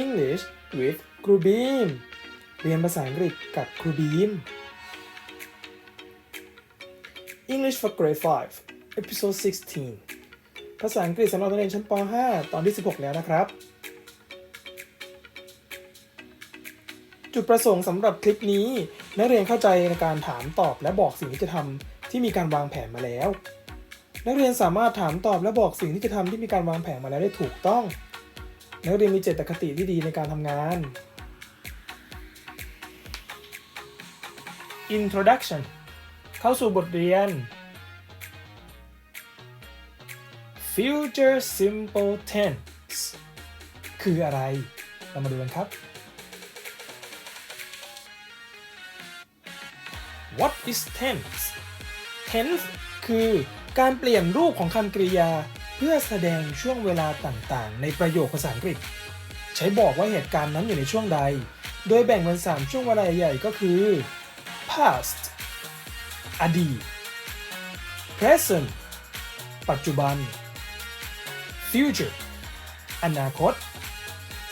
English with ครูบีม เรียนภาษาอังกฤษกับครูบีม English for Grade 5 Episode 16 ภาษาอังกฤษสำหรับนักเรียนชั้นป .5 ตอนที่ 16 แล้วนะครับ จุดประสงค์สำหรับคลิปนี้ นักเรียนเข้าใจในการถามตอบและบอกสิ่งที่จะทำที่มีการวางแผนมาแล้ว นักเรียนสามารถถามตอบและบอกสิ่งที่จะทำที่มีการวางแผนมาแล้วได้ถูกต้อง นักเรียนมีเจตคติที่ดีในการทำงาน Introduction เข้าสู่บทเรียน Future Simple Tense คืออะไร เรามาดูกันครับ What is tense tense คือการเปลี่ยนรูปของคำกริยา เพื่อแสดงช่วงเวลาต่างๆ ในประโยคภาษาอังกฤษ ใช้บอกว่าเหตุการณ์นั้นอยู่ในช่วงใด โดยแบ่งเป็น 3 ช่วงเวลาใหญ่ๆก็คือ past อดีต present ปัจจุบัน future อนาคต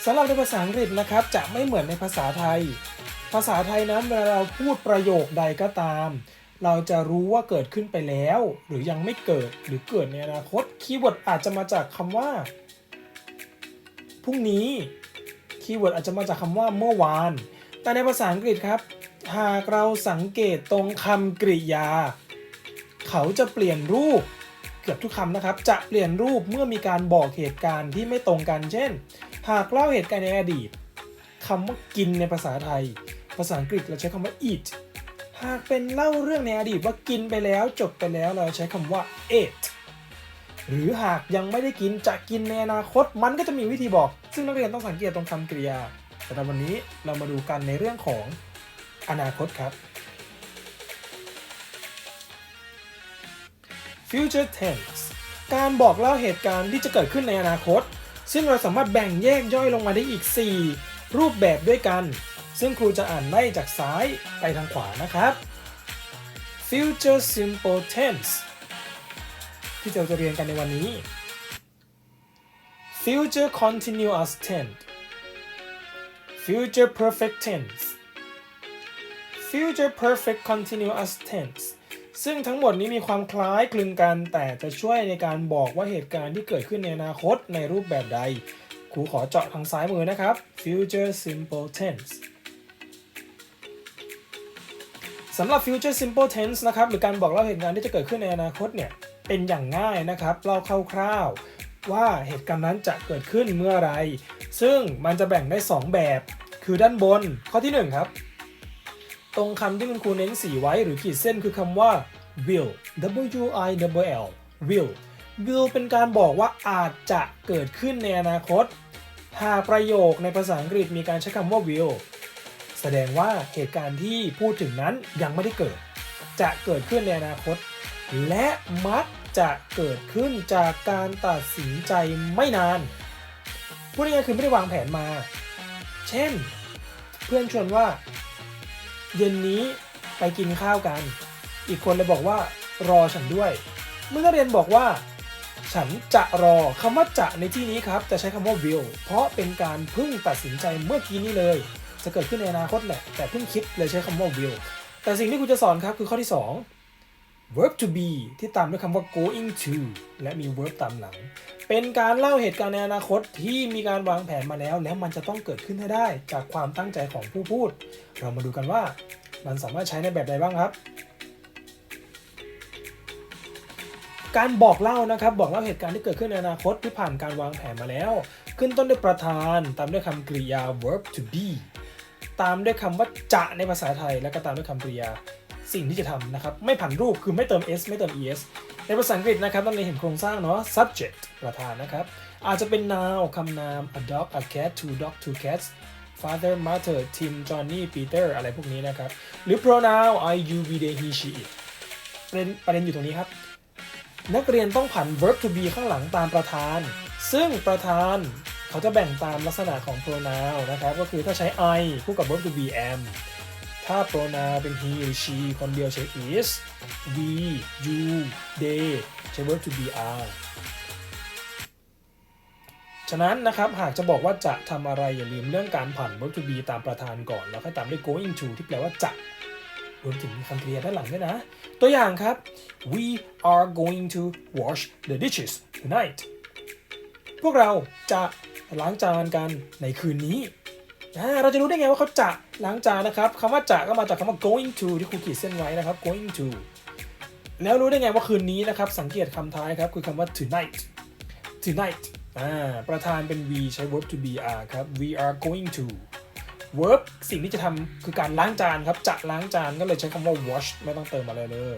สำหรับในภาษาอังกฤษนะครับ จะไม่เหมือนในภาษาไทย ภาษาไทยนั้นเวลาเราพูดประโยคใดก็ตาม เราจะรู้ว่าเกิดขึ้นไปแล้ว หรือยังไม่เกิดหรือเกิดในอนาคตคีย์เวิร์ดอาจจะมาจากคำว่าพรุ่งนี้คีย์เวิร์ดอาจจะมาจากคำว่าเมื่อวาน แต่ในภาษาอังกฤษครับ หากเราสังเกตตรงคำกริยา เขาจะเปลี่ยนรูปเกือบทุกคำนะครับ จะเปลี่ยนรูปเมื่อมีการบอกเหตุการณ์ที่ไม่ตรงกัน เช่น หากเล่าเหตุการณ์ในอดีตคำว่ากินในภาษาไทย ภาษาอังกฤษเราใช้คำว่า eat หากเป็นเล่าเรื่องในอดีตว่ากินไปแล้วจบไปแล้วเราใช้คำว่า ate หรือหากยังไม่ได้กินจะกินในอนาคตมันก็จะมีวิธีบอก ซึ่งนักเรียนต้องสังเกตตรงคำกริยา แต่ในวันนี้เรามาดูกันในเรื่องของอนาคตครับ future tense การบอกเล่าเหตุการณ์ที่จะเกิดขึ้นในอนาคต ซึ่งเราสามารถแบ่งแยกย่อยลงมาได้อีก 4 รูปแบบด้วยกัน ซึ่งครูจะอ่านไล่จากซ้ายไปทางขวานะครับ future simple tense ที่เราจะเรียนกันในวันนี้ future continuous tense future perfect tense future perfect continuous tense ซึ่งทั้งหมดนี้มีความคล้ายคลึงกัน แต่จะช่วยในการบอกว่าเหตุการณ์ที่เกิดขึ้นในอนาคตในรูปแบบใด ครูขอเจาะทางซ้ายมือนะครับ future simple tense สำหรับ future simple tense นะครับหรือการบอกเล่าเหตุการณ์ที่จะเกิดขึ้นในอนาคตเนี่ยเป็นอย่างง่ายนะครับเล่าคร่าวๆ ว่าเหตุการณ์นั้นจะเกิดขึ้นเมื่อไร ซึ่งมันจะแบ่งได้ 2 แบบ คือด้านบนข้อที่ 1 ครับ ตรงคำที่คุณครูเน้นสีไว้หรือขีดเส้นคือคำว่า will w i w l will will เป็นการบอกว่าอาจจะเกิดขึ้นในอนาคต หากประโยคในภาษาอังกฤษมีการใช้คำว่า will แสดงว่าเหตุการณ์ที่พูดถึงนั้นยังไม่ได้เกิด จะเกิดขึ้นในอนาคต และมักจะเกิดขึ้นจากการตัดสินใจไม่นาน พูดง่ายๆคือไม่ได้วางแผนมา เช่น เพื่อนชวนว่า เย็นนี้ไปกินข้าวกัน อีกคนเลยบอกว่ารอฉันด้วย เมื่อเรียนบอกว่า ฉันจะรอคำว่าจะในที่นี้ครับ จะใช้คำว่า will เพราะเป็นการพิ่งตัดสินใจเมื่อกี้นี้เลย จะเกิดขึ้นในอนาคตแหละ แต่เพิ่งคิดเลยใช้คำว่า will แต่สิ่งที่คุณจะสอนครับคือข้อที่ 2 verb to be ที่ตามด้วยคำว่า going to และมี verb ตามหลัง เป็นการเล่าเหตุการณ์ในอนาคตที่มีการวางแผนมาแล้ว แล้วมันจะต้องเกิดขึ้นให้ได้จากความตั้งใจของผู้พูด เรามาดูกันว่ามันสามารถใช้ในแบบใดบ้างครับการบอกเล่านะครับบอกเล่าเหตุการณ์ที่เกิดขึ้นในอนาคตที่ผ่านการวางแผนมาแล้ว ขึ้นต้นด้วยประธาน ตามด้วยคำกริยา verb to be ตามด้วยคำว่าจะในภาษาไทย แล้วก็ตามด้วยคำกริยาสิ่งที่จะทำนะครับ ไม่ผันรูปคือไม่เติม s ไม่เติม es ในภาษาอังกฤษนะครับต้องเรียนเห็นโครงสร้างเนาะ subject ประธานนะครับ อาจจะเป็น noun คำนาม a dog a cat two dog two cats father mother Tim Johnny Peter อะไรพวกนี้นะครับ หรือ pronoun I you we they he she it ประเด็นประเด็นอยู่ตรงนี้ครับ นักเรียนต้องผัน verb to be ข้างหลังตามประธาน ซึ่งประธาน เขาจะแบ่งตามลักษณะของ pronoun นะครับ ก็คือถ้าใช้ I คู่กับ verb to be am ถ้า pronoun เป็น he หรือ she คนเดียวใช้ is we you they ใช้ verb to be are ฉะนั้นนะครับหากจะบอกว่าจะทำอะไรอย่าลืมเรื่องการผ่าน verb to be ตามประธานก่อน แล้วค่อยตามด้วย going to ที่แปลว่าจะรวมถึงคำกริยาด้านหลังด้วยนะ ตัวอย่างครับ we are going to wash the dishes tonight พวกเราจะ ล้างจานกันในคืนนี้เราจะรู้ได้ไงว่าเขาจะล้างจานนะครับคำว่าจะก็มาจากคำว่า going to ที่ครูขีดเส้นไว้นะครับ going to แล้วรู้ได้ไงว่าคืนนี้นะครับ สังเกตคำท้ายครับ คือคำว่า tonight tonight ประธานเป็น we ใช้ verb to be are ครับ we are going to verb สิ่งที่จะทำคือการล้างจานครับ จะล้างจานก็เลยใช้คำว่า wash ไม่ต้องเติมอะไรเลย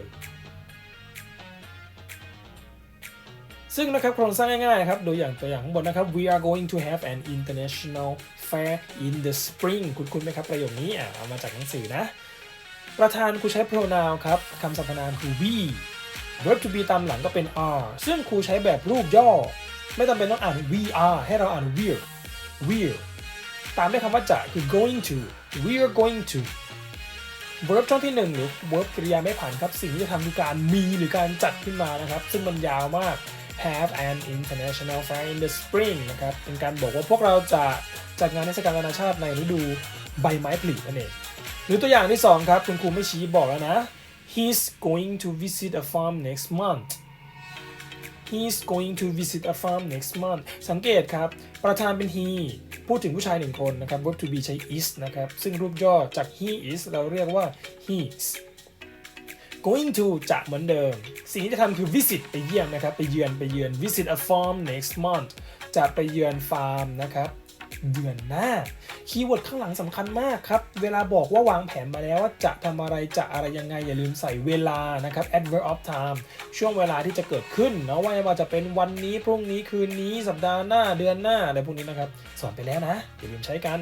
ซึ่งนะครับโครงสร้างง่ายๆนะครับโดูอย่างตัวอย่างข้างบนนะครับ we are going to have an international fair in the spring คุณคุณไหมครับประโยคนี้อะเอามาจากหนังสือนะ ประธานครูใช้ pronoun ครับคำสรรพนามคือ we verb to be ตามหลังก็เป็น are ซึ่งครูใช้แบบรูปย่อ ไม่จำเป็นต้องอ่าน we are ให้เราอ่าน we're we're ตามด้วยคำว่าจะคือ going to we're going to verb ช่องที่ 1 หรือ verb กริยาไม่ผ่านครับ สิ่งที่จะทำคือการมีหรือการจัดขึ้นมานะครับ ซึ่งมันยาวมาก have an international fair in the spring นะครับ เป็นการบอกว่าพวกเราจะจัดงานเทศกาลนานาชาติในฤดูใบไม้ผลินั่นเอง หรือตัวอย่างที่ 2 ครับ คุณครูไม่ชี้บอกแล้วนะ he's going to visit a farm next month he's going to visit a farm next month สังเกตครับ ประธานเป็น he พูดถึงผู้ชายหนึ่งคนนะครับ verb to be ใช้ is นะครับ ซึ่งรูปย่อจาก he is เราเรียกว่า he's going to จะเหมือนเดิม สิ่งที่จะทำคือ visit ไปเยี่ยมนะครับ ไปเยือนไปเยือน visit a farm next month จะไปเยือนฟาร์มนะครับเดือนหน้า คีย์เวิร์ดข้างหลังสำคัญมากครับ เวลาบอกว่าวางแผนมาแล้วว่าจะทำอะไรจะอะไรยังไง อย่าลืมใส่เวลานะครับ adverb of time ช่วงเวลาที่จะเกิดขึ้นเนาะว่าว่าจะเป็นวันนี้พรุ่งนี้คืนนี้สัปดาห์หน้าเดือนหน้าอะไรพวกนี้นะครับ สอนไปแล้วนะ อย่าลืมใช้กัน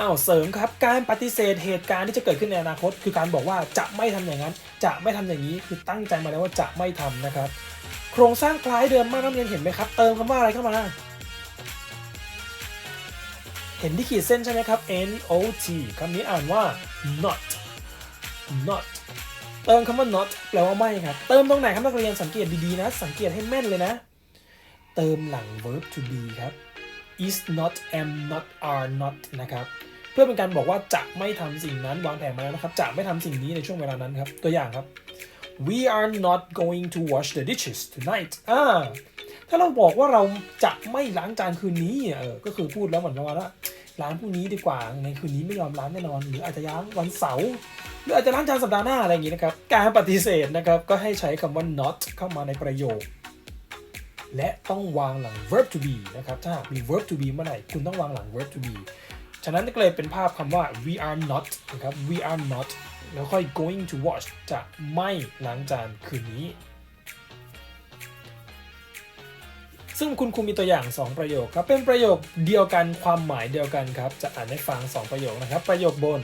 อ้าวเสริมครับการปฏิเสธเหตุการณ์ที่จะเกิดขึ้นในอนาคต คือการบอกว่าจะไม่ทำอย่างนั้น จะไม่ทำอย่างนี้คือตั้งใจมาแล้วว่าจะไม่ทำนะครับ โครงสร้างคล้ายเดิมมากนักเรียนเห็นไหมครับ เติมคำว่าอะไรเข้ามา เห็นที่ขีดเส้นใช่ไหมครับ N O T คำนี้อ่านว่า not not เติมคำว่า not แปลว่าไม่ครับ เติมตรงไหนครับนักเรียนสังเกตดีๆนะ สังเกตให้แม่นเลยนะ เติมหลัง verb to be ครับ is not am not are not นะครับเพื่อเป็นการบอกว่าจะไม่ทำสิ่งนั้นวางแผนมาแล้วนะครับ จะไม่ทำสิ่งนี้ในช่วงเวลานั้นครับ ตัวอย่างครับ we are not going to wash the dishes tonight อ่าถ้าเราบอกว่าเราจะไม่ล้างจานคืนนี้เออก็คือพูดแล้วเหมือนประมาณว่าล้างพรุ่งนี้ดีกว่าในคืนนี้ไม่ยอมล้างแน่นอน หรืออาจจะล้างวันเสาร์หรืออาจจะล้างจานสัปดาห์หน้าอะไรอย่างนี้นะครับ การปฏิเสธนะครับ ก็ให้ใช้คำว่า not เข้ามาในประโยค และต้องวางหลัง verb to be นะครับ ถ้าหากมี verb to be เมื่อไหร่ คุณต้องวางหลัง verb to be ฉะนั้นก็เลยเป็นภาพคำว่า we are not นะครับ we are not แล้วค่อย going to wash จะไม่ล้างจานคืนนี้ ซึ่งคุณครูมีตัวอย่าง 2 ประโยคครับ เป็นประโยคเดียวกันความหมายเดียวกันครับ จะอ่านให้ฟัง 2 ประโยคนะครับ ประโยคบน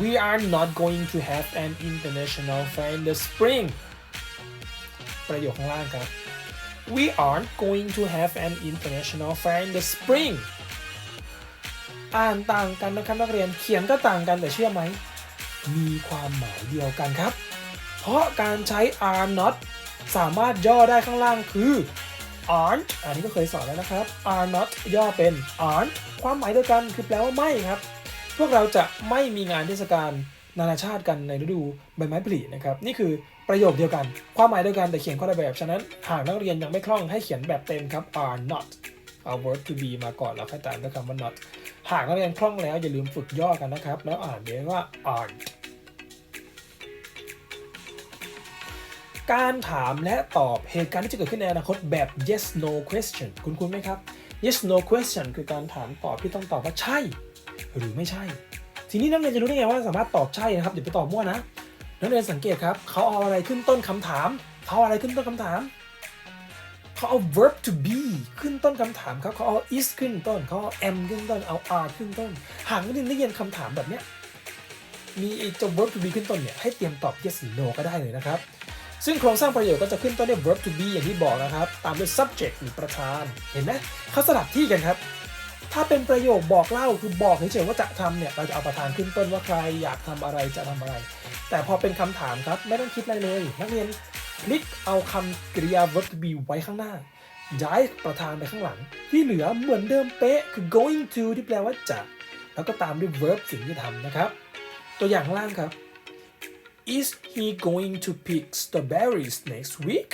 We are not going to have an international fair in the spring ประโยคข้างล่างครับ We aren't going to have an international fair in the spring อ่านต่างกันนะครับนักเรียนเขียนก็ต่างกันแต่เชื่อไหม มีความหมายเดียวกันครับ เพราะการใช้ are not สามารถย่อได้ข้างล่างคือ aren't อันนี้ก็เคยสอนแล้วนะครับ are not ย่อเป็น aren't ความหมายเดียวกันคือแปลว่าไม่ครับ พวกเราจะไม่มีงานเทศกาล นานาชาติกันในฤดูใบไม้ผลินะครับนี่คือประโยคเดียวกัน ความหมายเดียวกันแต่เขียนคนละแบบฉะนั้นหากนักเรียนยังไม่คล่องให้เขียนแบบเต็มครับ are not เอา verb to be มาก่อนแล้วค่อยตามด้วยคำว่า not หากนักเรียนคล่องแล้วอย่าลืมฝึกย่อกันนะครับ แล้วอ่านเรียนว่า aren't การถามและตอบเหตุการณ์ที่จะเกิดขึ้นในอนาคตแบบ yes no question คุณคุณไหมครับ yes no question คือการถามตอบที่ต้องตอบว่าใช่ หรือไม่ใช่ ทีนี้นักเรียนจะรู้ได้ไงว่าสามารถตอบใช่นะครับอย่าไปตอบมั่วนะนักเรียนสังเกตครับเขาเอาอะไรขึ้นต้นคำถามเขาเอาอะไรขึ้นต้นคำถามเขาเอา verb to be ขึ้นต้นคำถามครับเขาเอา is ขึ้นต้นเขาเอา am ขึ้นต้น เอา are ขึ้นต้น หากนักเรียนได้ยินคำถามแบบเนี้ย มีเจ้า verb to be ขึ้นต้นเนี่ย ให้เตรียมตอบ yes หรือ no ก็ได้เลยนะครับ ซึ่งโครงสร้างประโยคก็จะขึ้นต้นด้วย verb to be อย่างที่บอกนะครับ ตามด้วย subject หรือประธาน เห็นไหมเขาสลับที่กันครับ ถ้าเป็นประโยคบอกเล่าคือบอกเฉยๆว่าจะทำเนี่ยเราจะเอาประธานขึ้นต้นว่าใครอยากทำอะไรจะทำอะไร แต่พอเป็นคำถามครับไม่ต้องคิดอะไรเลย นักเรียนคลิกเอาคำกริยา verb to be ไว้ข้างหน้า ย้ายประธานไปข้างหลัง ที่เหลือเหมือนเดิมเป๊ะคือ going to ที่แปลว่าจะ แล้วก็ตามด้วย verb สิ่งที่ทำนะครับ ตัวอย่างข้างล่างครับ is he going to pick strawberries next week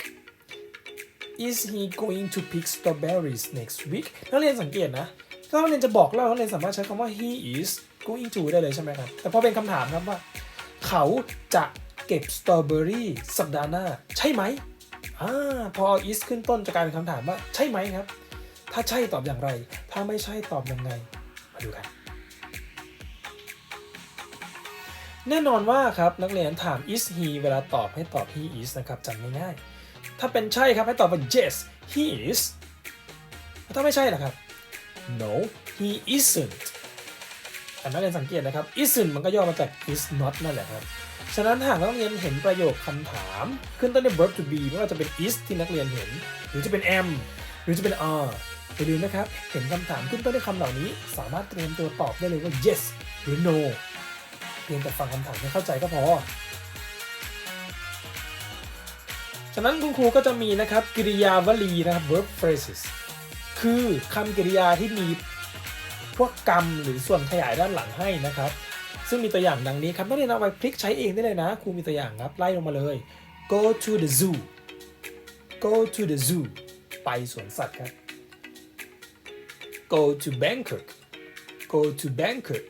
is he going to pick strawberries next week นักเรียนสังเกตนะ ถ้าเรียนจะบอกเล่าเรียนสามารถใช้คำว่า he is going to ได้เลยใช่ไหมครับ แต่พอเป็นคำถามครับว่า เขาจะเก็บสตรอเบอรี่สัปดาห์หน้า ใช่ไหมอ่าพอ is ขึ้นต้นจะกลายเป็นคำถามว่า ใช่ไหมครับ ถ้าใช่ตอบอย่างไร ถ้าไม่ใช่ตอบยังไง มาดูกัน แน่นอนว่าครับนักเรียนถาม is he เวลาตอบให้ตอบ he is นะครับจำง่ายๆถ้าเป็นใช่ครับให้ตอบว่า yes he is ถ้าไม่ใช่ล่ะครับ no he isn't แต่นักเรียนสังเกตนะครับ isn't มันก็ย่อมาจาก is not นั่นแหละครับ ฉะนั้นหากนักเรียนเห็นประโยคคำถาม ขึ้นต้นด้วย verb to be ไม่ว่าจะเป็น is ที่นักเรียนเห็น หรือจะเป็น am หรือจะเป็น are อย่าลืมนะครับ เห็นคำถามขึ้นต้นด้วยคำเหล่านี้ สามารถเตรียมตัวตอบได้เลยว่า yes หรือ no เพียงแต่ฟังคำถามให้เข้าใจก็พอ ฉะนั้นคุณครูก็จะมีนะครับกริยาวลีนะครับ verb phrases คือคำกริยาที่มีพวกกรรมหรือส่วนขยายด้านหลังให้นะครับ ซึ่งมีตัวอย่างดังนี้ครับนักเรียนเอาไปพลิกใช้เองได้เลยนะ ครูมีตัวอย่างครับ ไล่ลงมาเลย go to the zoo go to the zoo ไปสวนสัตว์ครับ go to Bangkok go to Bangkok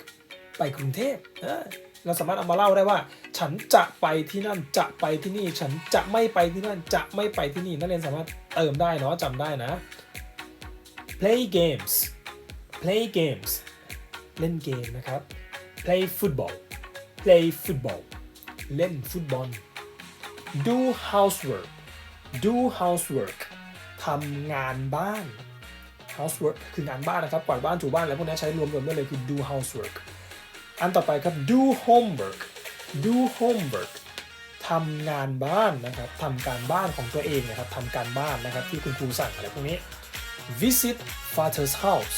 ไปกรุงเทพเออเราสามารถเอามาเล่าได้ว่า ฉันจะไปที่นั่นจะไปที่นี่ ฉันจะไม่ไปที่นั่นจะไม่ไปที่นี่นักเรียนสามารถเติมได้เนาะจำได้นะ play games play games เล่นเกมนะครับ play football play football เล่นฟุตบอล do housework do housework ทำงานบ้าน housework คืองานบ้านนะครับกวาดบ้านถูบ้านอะไรพวกนี้ใช้รวมๆได้เลยคือ do housework อันต่อไปครับ do homework do homework ทำงานบ้านนะครับทำการบ้านของตัวเองนะครับทำการบ้านนะครับที่คุณครูสั่งอะไรพวกนี้ visit father's house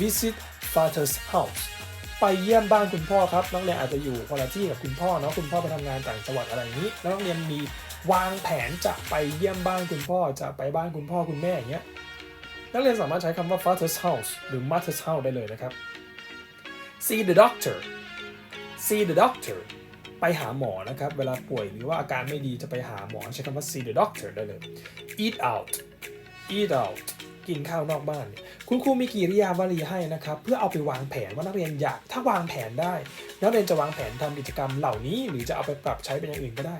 visit father's house ไปเยี่ยมบ้านคุณพ่อครับ นักเรียนอาจจะอยู่คนละที่กับคุณพ่อเนาะคุณพ่อไปทำงานต่างจังหวัดอะไรนี้แล้วนักเรียนมีวางแผนจะไปเยี่ยมบ้านคุณพ่อจะไปบ้านคุณพ่อคุณแม่อย่างเงี้ยนักเรียนสามารถใช้คำว่า father's house หรือ mother's house ได้เลยนะครับ see the doctor see the doctor ไปหาหมอนะครับ เวลาป่วยหรือว่าอาการไม่ดีจะไปหาหมอใช้คำว่า see the doctor ได้เลย eat out eat out กินข้าวนอกบ้านเนี่ยคุณครูมีกิริยาวลีให้นะครับ เพื่อเอาไปวางแผนว่านักเรียนอยากถ้าวางแผนได้ นักเรียนจะวางแผนทำกิจกรรมเหล่านี้ หรือจะเอาไปปรับใช้เป็นอย่างอื่นก็ได้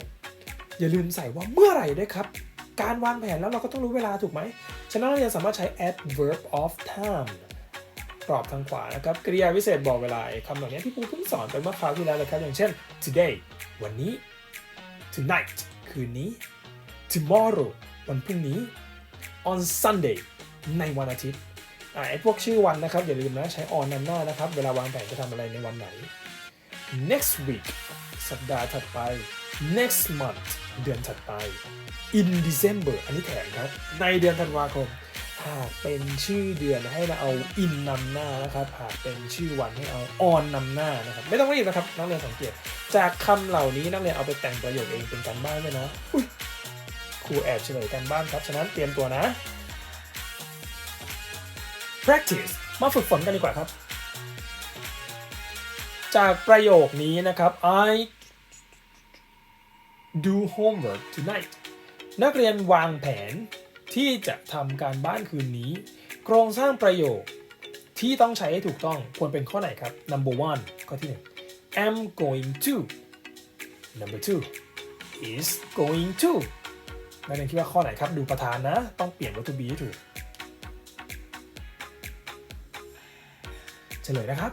อย่าลืมใส่ว่าเมื่อไหร่ด้วยครับ การวางแผนแล้วเราก็ต้องรู้เวลาถูกไหมฉะนั้นนักเรียนสามารถใช้ adverb of time กรอบทางขวานะครับกริยาวิเศษบอกเวลาคำเหล่านี้ที่ครูเพิ่งสอนไปเมื่อคราวที่แล้วเลยครับ อย่างเช่น today วันนี้ tonight คืนนี้ tomorrow วันพรุ่งนี้ on Sunday ในวันอาทิตย์อ่าไอ้พวกชื่อวันนะครับ อย่าลืมนะใช้ on นำหน้านะครับ เวลาวางแผนจะทำอะไรในวันไหน next week สัปดาห์ถัดไป next month เดือนถัดไป in December อันนี้แถมครับ ในเดือนธันวาคม หากเป็นชื่อเดือนให้เราเอา in นำหน้านะครับ หากเป็นชื่อวันให้เอา on นำหน้านะครับ ไม่ต้องรีบนะครับ นักเรียนสังเกต จากคำเหล่านี้นักเรียนเอาไปแต่งประโยคเองเป็นการบ้านด้วยนะ ครูแอบเฉลยการบ้านครับ ฉะนั้นเตรียมตัวนะ practice มาฝึกฝนกันดีกว่าครับ จากประโยคนี้นะครับ I do homework tonight นักเรียนวางแผนที่จะทำการบ้านคืนนี้ โครงสร้างประโยคที่ต้องใช้ให้ถูกต้องควรเป็นข้อไหนครับ number one ข้อที่1 am going to number two is going to นักเรียนคิดว่าข้อไหนครับดูประธานนะ ต้องเปลี่ยนวัตถุ be ให้ถูก เฉลยนะครับ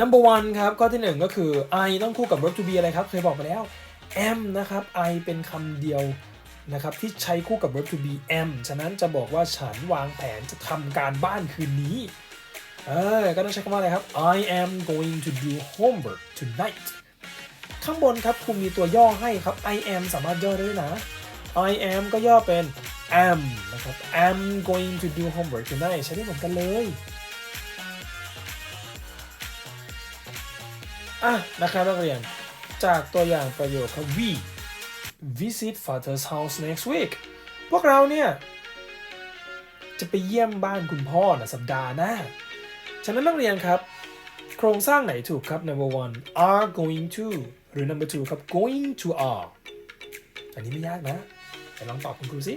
number one ครับ ข้อที่หนึ่งก็คือ I ต้องคู่กับ verb to be อะไรครับ เคยบอกไปแล้ว am นะครับ I เป็นคำเดียวนะครับที่ใช้คู่กับ verb to be am ฉะนั้นจะบอกว่าฉันวางแผนจะทำการบ้านคืนนี้ เออ ก็ต้องใช้คำว่าอะไรครับ I am going to do homework tonight ข้างบนครับคุณมีตัวย่อให้ครับ I am สามารถย่อได้ด้วยนะ I am ก็ย่อเป็น am นะครับ am going to do homework tonight ใช้ได้เหมือนกันเลยอะนะครับนักเรียนจากตัวอย่างประโยคครับ we visit father's house next week พวกเราเนี่ย จะไปเยี่ยมบ้านคุณพ่อนะสัปดาห์หน้า ฉะนั้นนักเรียนครับ โครงสร้างไหนถูกครับ number one are going to รือ number two ครับ going to are อันนี้ไม่ยากนะแต่ลองตอบคุณครูสิ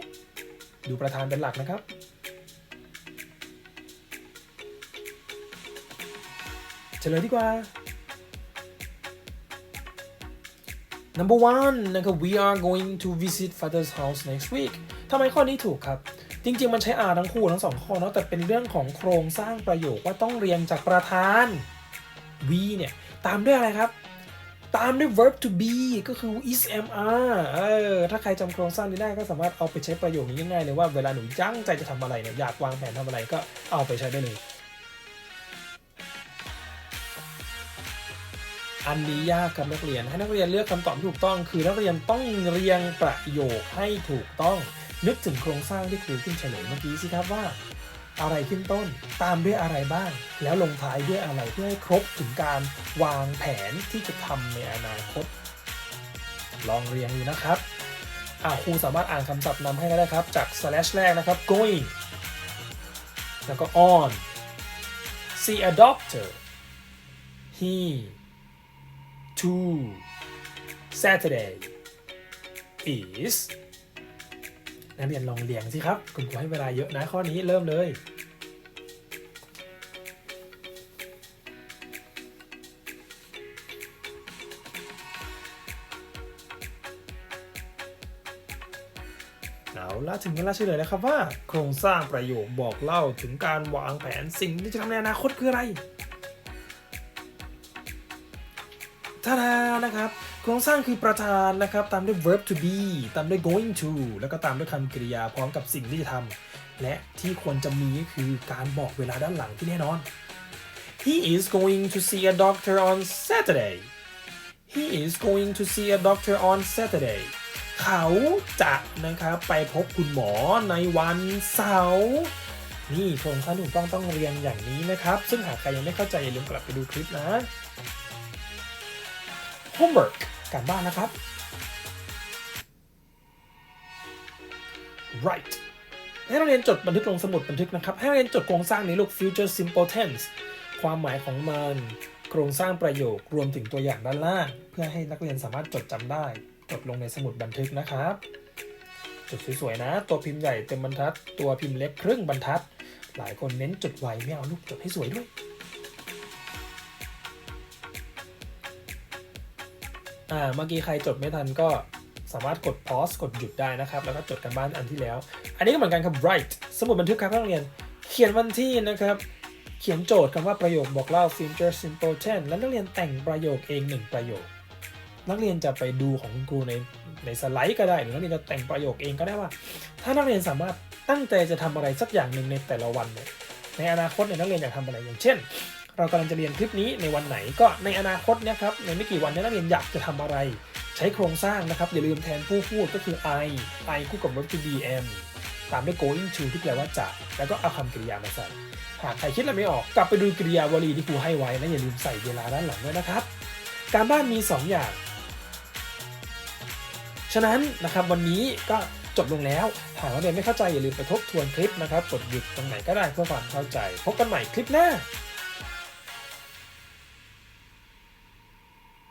ดูประธานเป็นหลักนะครับ เฉลยดีกว่า number one นะครับ we are going to visit father's house next week ทำไมข้อนี้ถูกครับจริงๆ มันใช้ R ทั้งคู่ทั้งสองข้อเนาะแต่เป็นเรื่องของโครงสร้างประโยคว่าต้องเรียงจากประธาน we เนี่ย ตามด้วยอะไรครับ ตามด้วย verb to be ก็คือ is am are เออถ้าใครจำโครงสร้างนี้ได้ก็สามารถเอาไปใช้ประโยคนี้ง่ายๆเลยว่าเวลาหนูยั้งใจจะทำอะไรเนี่ยอยากวางแผนทำอะไรก็เอาไปใช้ได้เลยอันนี้ยากครับนักเรียนให้นักเรียนเลือกคำตอบที่ถูกต้อง คือนักเรียนต้องเรียงประโยคให้ถูกต้อง นึกถึงโครงสร้างที่ครูขึ้นเฉลยเมื่อกี้สิครับว่า อะไรขึ้นต้น ตามด้วยอะไรบ้าง แล้วลงท้ายด้วยอะไรเพื่อให้ครบถึงการวางแผนที่จะทำในอนาคต ลองเรียงดูนะครับอ่าครูสามารถอ่านคำศัพท์นำให้ก็ได้ครับ จาก slash แรกนะครับ going แล้วก็ on see a doctor he to Saturday is นักเรียนลองเรียงสิครับ คุณครูให้เวลาเยอะนะข้อนี้เริ่มเลย เอาละถึงเวลาเฉลยแล้วครับว่า โครงสร้างประโยคบอกเล่าถึงการวางแผนสิ่งที่จะทำในอนาคตคืออะไรทาดานะครับ โครงสร้างคือประธานนะครับ ตามด้วย verb to be ตามด้วย going to แล้วก็ตามด้วยคำกริยาพร้อมกับสิ่งที่จะทำและที่ควรจะมีก็คือการบอกเวลาด้านหลังที่แน่นอน He is going to see a doctor on Saturday He is going to see a doctor on Saturday เขาจะนะครับไปพบคุณหมอในวันเสาร์นี่โครงสร้างถูกต้องต้องเรียนอย่างนี้นะครับ ซึ่งหากใครยังไม่เข้าใจอย่าลืมกลับไปดูคลิปนะ homework การบ้านนะครับ right ให้เราเรียนจดบันทึกลงสมุดบันทึกนะครับ ให้เราเรียนจดโครงสร้างนี้ลูก future simple tense ความหมายของมัน โครงสร้างประโยครวมถึงตัวอย่างด้านล่าง เพื่อให้นักเรียนสามารถจดจำได้ จดลงในสมุดบันทึกนะครับ จดสวยๆนะ ตัวพิมพ์ใหญ่เต็มบรรทัด ตัวพิมพ์เล็กครึ่งบรรทัด หลายคนเน้นจดไวไม่เอาลูกจดให้สวยด้วย อ่าเมื่อกี้ใครจดไม่ทันก็สามารถกด pause กดหยุดได้นะครับ แล้วก็จดกันบ้านอันที่แล้ว อันนี้ก็เหมือนกันครับ write สมุดบันทึกครับนักเรียน เขียนวันที่นะครับ เขียนโจทย์คำว่าประโยคบอกเล่า future simple tense แล้วนักเรียนแต่งประโยคเองหนึ่งประโยค นักเรียนจะไปดูของคุณครูในในสไลด์ก็ได้ หรือนักเรียนจะแต่งประโยคเองก็ได้ว่า ถ้านักเรียนสามารถตั้งใจจะทำอะไรสักอย่างหนึ่งในแต่ละวันเนี่ยในอนาคตเนี่ยนักเรียนอยากทำอะไรอย่างเช่น เรากำลังจะเรียนคลิปนี้ในวันไหนก็ในอนาคตเนี่ยครับในไม่กี่วันนี้นักเรียนอยากจะทำอะไร ใช้โครงสร้างนะครับ อย่าลืมแทนผู้พูดก็คือ I I คู่กับ verb to be am ตามด้วย going to ที่แปลว่าจะ แล้วก็เอาคำกริยามาใส่ หากใครคิดอะไรไม่ออก กลับไปดูกริยาวลีที่ครูให้ไว้และอย่าลืมใส่เวลาด้านหลังด้วยนะครับ การบ้านมี 2 อย่าง ฉะนั้นนะครับวันนี้ก็จบลงแล้ว หากนักเรียนไม่เข้าใจอย่าลืมไปทบทวนคลิปนะครับกดหยุดตรงไหนก็ได้เพื่อความเข้าใจ พบกันใหม่คลิปหน้า